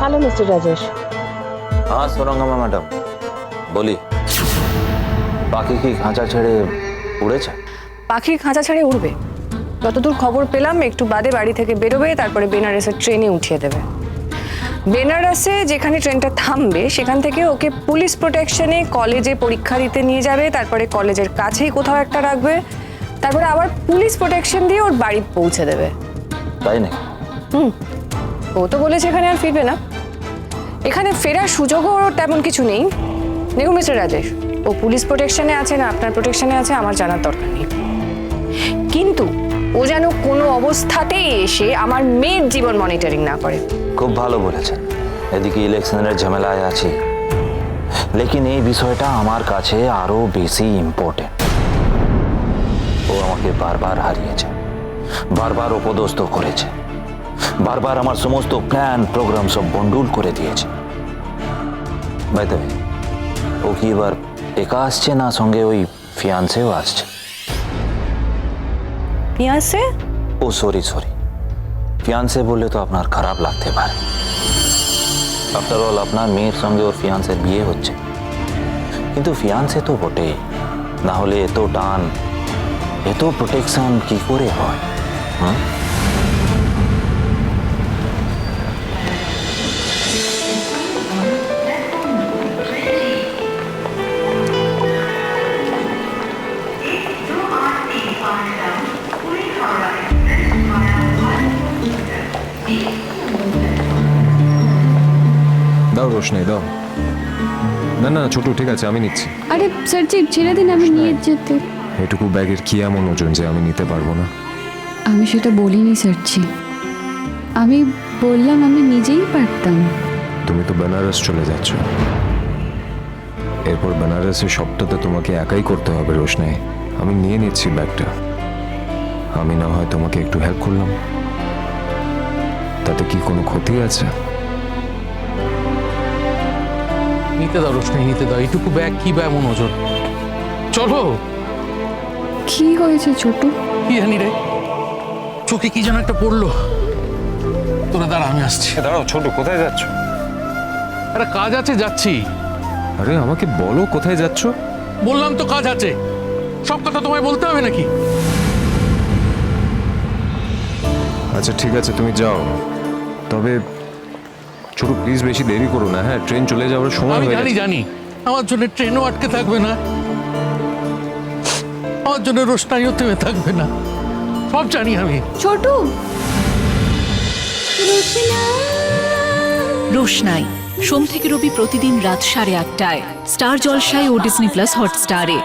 Hello mister Rajesh हाँ সোরঙ্গমা madam বলি পাখি কি খাঁচা ছেড়ে উড়েছে পাখির খাঁচা ছাড়ে উড়বে যতদূর খবর পেলাম একটু বাদে বাড়ি থেকে বেরোবে তারপরে বেনারসের ট্রেনে উঠিয়ে দেবে। বেনারসে যেখানে ট্রেনটা থামবে সেখান থেকে ওকে পুলিশ প্রোটেকশনে কলেজে পরীক্ষা দিতে নিয়ে যাবে তারপরে কলেজের কাছেই কোথাও একটা রাখবে তারপরে আবার পুলিশ প্রোটেকশন দিয়ে ওর বাড়ি পৌঁছে দেবে। তাই নাকি? ও তো বলেছে এখানে আর ফিরবে না। এখানে ফেরার সুযোগও ওর তেমন কিছু নেই। দেখুন, মিস্টার রাজেশ, ও পুলিশ প্রোটেকশনে আছে না আপনার প্রোটেকশনে আছে, আমার জানার দরকার নেই। কিন্তু ও যেন কোনো অবস্থাতেই এসে আমার মেয়ের জীবন মনিটরিং না করে। খুব ভালো বলেছেন। এদিকে ইলেকশনের ঝামেলায় আছি। লেকিন এই বিষয়টা আমার কাছে আরও বেশি ইম্পর্টেন্ট ও আমাকে বারবার হারিয়েছে। বারবার অপদস্থ করেছে। বারবার আমার সমস্ত প্ল্যান প্রোগ্রাম সব বন্ডুল করে দিয়েছে। বাই দ্য ওয়ে, ও কি এবার একা আসছে না সঙ্গে ওই ফিয়ান্সেও আসছে? পিয়াসে ও সরি সরি ফিয়ান্সে বললে তো আপনার খারাপ লাগতে পারে। আফটার অল আপনার মেয়ের সঙ্গে ওর ফিয়ান্সের বিয়ে হচ্ছে। কিন্তু ফিয়ান্সে তো বটেই। না হলে এত টান এত প্রোটেকশন কি করে হয়? হুম? দাও রোশনাই দাও। না না ছোট ঠিক আছে আমি নিচ্ছি। আরে স্যারজি ছেড়ে দিন আমি নিয়ে যেতে। এটুকু ব্যাগের কি এমন ওজন যে আমি নিতে পারব না? আমি সেটা বলিনি স্যারজি আমি বললাম আমি নিজেই পারতাম। তুমি তো বেনারস চলে যাচ্ছ। এরপর বেনারসের সবটাতে তোমাকে একাই করতে হবে রোশনাই আমি নিয়ে নিচ্ছি ব্যাগটা। আমি না হয় তোমাকে একটু হেল্প করলাম। তাতে কি কোনো ক্ষতি আছে? নিতে দাও রোশনাই নিতে দাও। এইটুকু ব্যাগ কি বা এমন ওজন চলো। কি হয়েছে ছোট? কি জানি রে। চোখে কি যেন একটা পড়ল। তোরা দাঁড়া আমি আসছি। দাঁড়াও ছোট কোথায় যাচ্ছ? একটা কাজ আছে যাচ্ছি। আরে আমাকে বলো কোথায় যাচ্ছ? বললাম তো কাজ আছে। সব কথা তোমায় বলতে হবে নাকি? আচ্ছা ঠিক আছে তুমি যাও। তবে ছোট প্লিজ বেশি দেরি করো না হ্যাঁ ট্রেন চলে যাওয়ার সময় আমি হয়ে জানি গেছে। জানি। আমার জন্য ট্রেনও আটকে থাকবে না। আমার জন্য রোশনাইও থেমে থাকবে না। সব জানি আমি। ছোট রোশনাই সোম থেকে রবি প্রতিদিন রাত সাড়ে আটটায়। স্টার জলসায় ও ডিসনি প্লাস হটস্টারে।